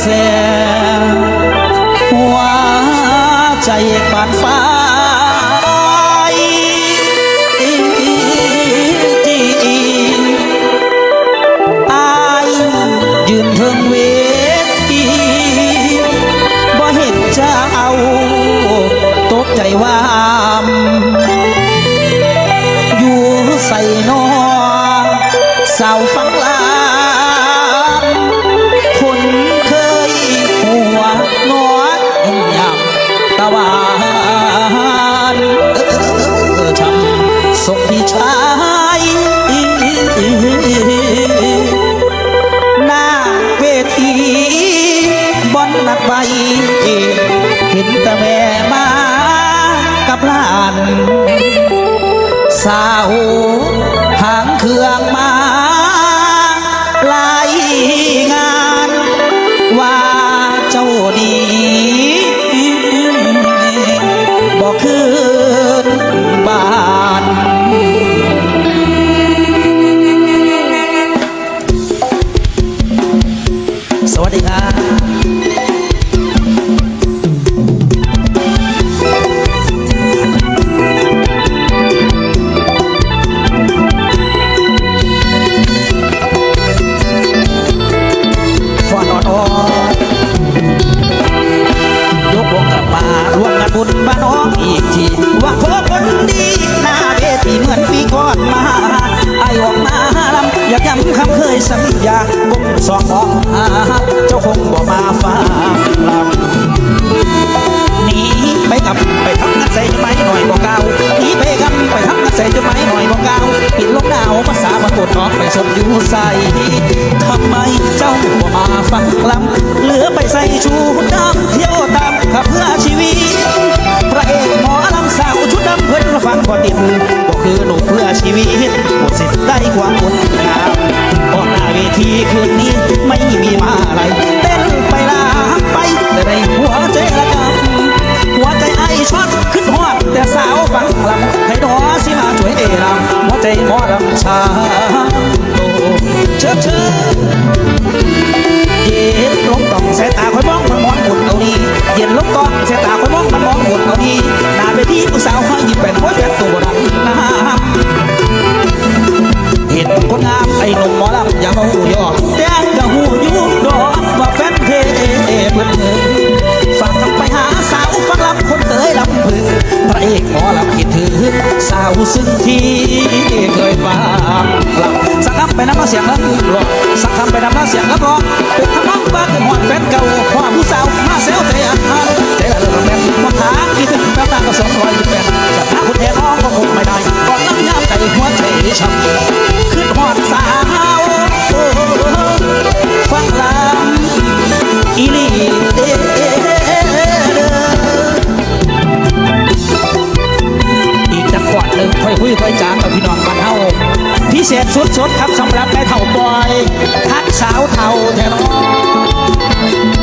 แสหัวใจปานฟ้าอายยืนเทิงเวทีบ่เห็นเจ้าตกใจวามอยู่ใส่นอสาวฟัง เห็นแต่แม่มากับหลาน สาวหางเครื่องมา สัญญาบุญสองมองหาเจ้าคงบ่มาฟังลำหนีไปกับไปทำงานใส่จะไม่หน่อยบอกเก่าหนีไปกับไปทำงานใส่จะไม่หน่อยบอกเก่าปิดลมหนาวภาษามาปวดน้องไปสมอยู่ใส่ทำไมเจ้าบ่มาฟังลำเหลือไปใส่ชูดำเที่ยวตามขับเพื่อชีวิตพระเอกหมอลำสาวชุดดำเพิ่นฟังก่อนดินก็คือหนุ่มเพื่อชีวิตหมดสิทธิ์ได้ความงด คืนนี้ไม่มีมาอะไรเต้นไปลาไปแต่ในหัวใจละกำหัวใจไอช็อตขึ้นฮอดแต่สาวฟังลำให้ดอสิมาช่วยเอลำหัวใจหมอลำชาโตเชิดเชิดเย็นลงกล่องสายตาคอยมองมันมองหมุนเอาดีเย็นลงกล่องสายตาคอยมองมันมองหมุนเอาดี อย่ามาหูยอกแจ้งกับหูยูดอกว่าแฟนเพลเพิ่นเอ่ยฝากไปหาสาวฟังลำคนเตยลำพึงพระเอกหมอลำคิดถึงสาวซึ่งที่เคยฟังลำสักคำไปน้ำมาเสียงแล้วร้องสักคำไปน้ำมาเสียงแล้วร้องเป็นทำนองบ้านเป็นหอดแฟนเก่าพ่อผู้สาวมาเซลเตะใจละเลิกแม่น เศษสุดๆครับสำหรับแม่เท่าบอย ทักสาวเท่าแท้น้